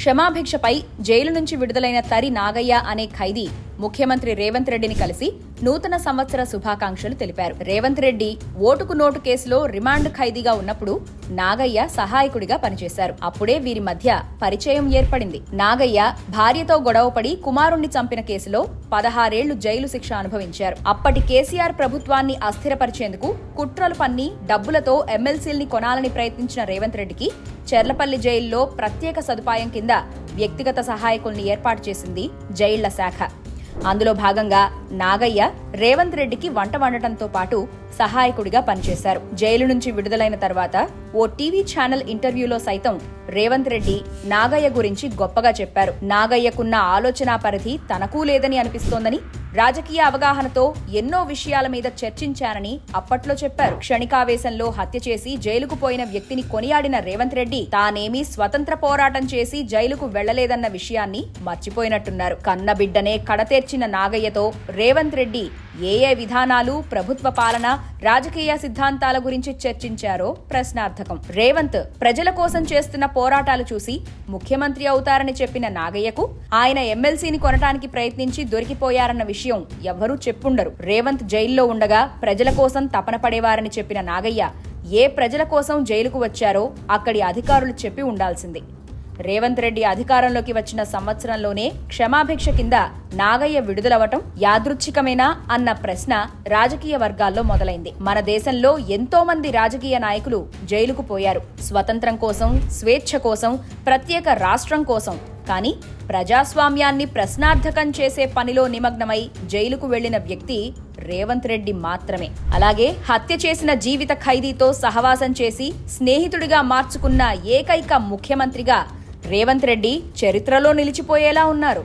క్షమాభిక్షపై jail నుంచి విడుదలైన తరి నాగయ్య అనే ఖైదీ ముఖ్యమంత్రి రేవంత్ రెడ్డిని కలిసి నూతన సంవత్సర శుభాకాంక్షలు తెలిపారు. రేవంత్ రెడ్డి ఓటుకు నోటు కేసులో రిమాండ్ ఖైదీగా ఉన్నప్పుడు నాగయ్య సహాయకుడిగా పనిచేశారు. అప్పుడే వీరి మధ్య పరిచయం ఏర్పడింది. నాగయ్య భార్యతో గొడవపడి కుమారుణ్ణి చంపిన కేసులో పదహారేళ్ళు జైలు శిక్ష అనుభవించారు. అప్పటి కేసీఆర్ ప్రభుత్వాన్ని అస్థిరపరిచేందుకు కుట్రలు పన్ని డబ్బులతో ఎమ్మెల్సీల్ని కొనాలని ప్రయత్నించిన రేవంత్ రెడ్డికి చెర్లపల్లి జైల్లో ప్రత్యేక సదుపాయం కింద వ్యక్తిగత సహాయకుల్ని ఏర్పాటు చేసింది జైళ్ళ శాఖ. అందులో భాగంగా నాగయ్య రేవంత్ రెడ్డికి వంట వండటంతో పాటు సహాయకుడిగా పనిచేశారు. జైలు నుంచి విడుదలైన తర్వాత ఓ టీవీ ఛానల్ ఇంటర్వ్యూలో సైతం రేవంత్ రెడ్డి నాగయ్య గురించి గొప్పగా చెప్పారు. నాగయ్యకున్న ఆలోచనా పరిధి తనకూ లేదని అనిపిస్తోందని రాజకీయ అవగాహనతో ఎన్నో విషయాల మీద చర్చించారని అప్పట్లో చెప్పారు. క్షణికావేశంలో హత్య చేసి జైలుకు పోయిన వ్యక్తిని కొనియాడిన రేవంత్ రెడ్డి తానేమీ స్వతంత్ర పోరాటం చేసి జైలుకు వెళ్ళలేదన్న విషయాన్ని మర్చిపోయినట్టున్నారు. కన్న బిడ్డనే కడతేర్చిన నాగయ్యతో రేవంత్ రెడ్డి ఏ ఏ విధానాలు ప్రభుత్వ పాలన రాజకీయ సిద్ధాంతాల గురించి చర్చించారో ప్రశ్నార్థకం. రేవంత్ ప్రజల కోసం చేస్తున్న పోరాటాలు చూసి ముఖ్యమంత్రి అవుతారని చెప్పిన నాగయ్యకు ఆయన ఎమ్మెల్సీని కొనటానికి ప్రయత్నించి దొరికిపోయారన్న విషయం ఎవ్వరూ చెప్పుండరు. రేవంత్ జైల్లో ఉండగా ప్రజల కోసం తపన పడేవారని చెప్పిన నాగయ్య ఏ ప్రజల కోసం జైలుకు వచ్చారో అక్కడి అధికారులు చెప్పి ఉండాల్సింది. రేవంత్ రెడ్డి అధికారంలోకి వచ్చిన సంవత్సరంలోనే క్షమాభిక్ష కింద నాగయ్య విడుదలవటం యాదృచ్ఛికమేనా అన్న ప్రశ్న రాజకీయ వర్గాల్లో మొదలైంది. మన దేశంలో ఎంతో మంది రాజకీయ నాయకులు జైలుకు పోయారు. స్వతంత్రం కోసం స్వేచ్ఛ కోసం ప్రత్యేక రాష్ట్రం కోసం. కానీ ప్రజాస్వామ్యాన్ని ప్రశ్నార్థకం చేసే పనిలో నిమగ్నమై జైలుకు వెళ్ళిన వ్యక్తి రేవంత్ రెడ్డి మాత్రమే. అలాగే హత్య చేసిన జీవిత ఖైదీతో సహవాసం చేసి స్నేహితుడిగా మార్చుకున్న ఏకైక ముఖ్యమంత్రిగా రేవంత్ రెడ్డి చరిత్రలో నిలిచిపోయేలా ఉన్నారు.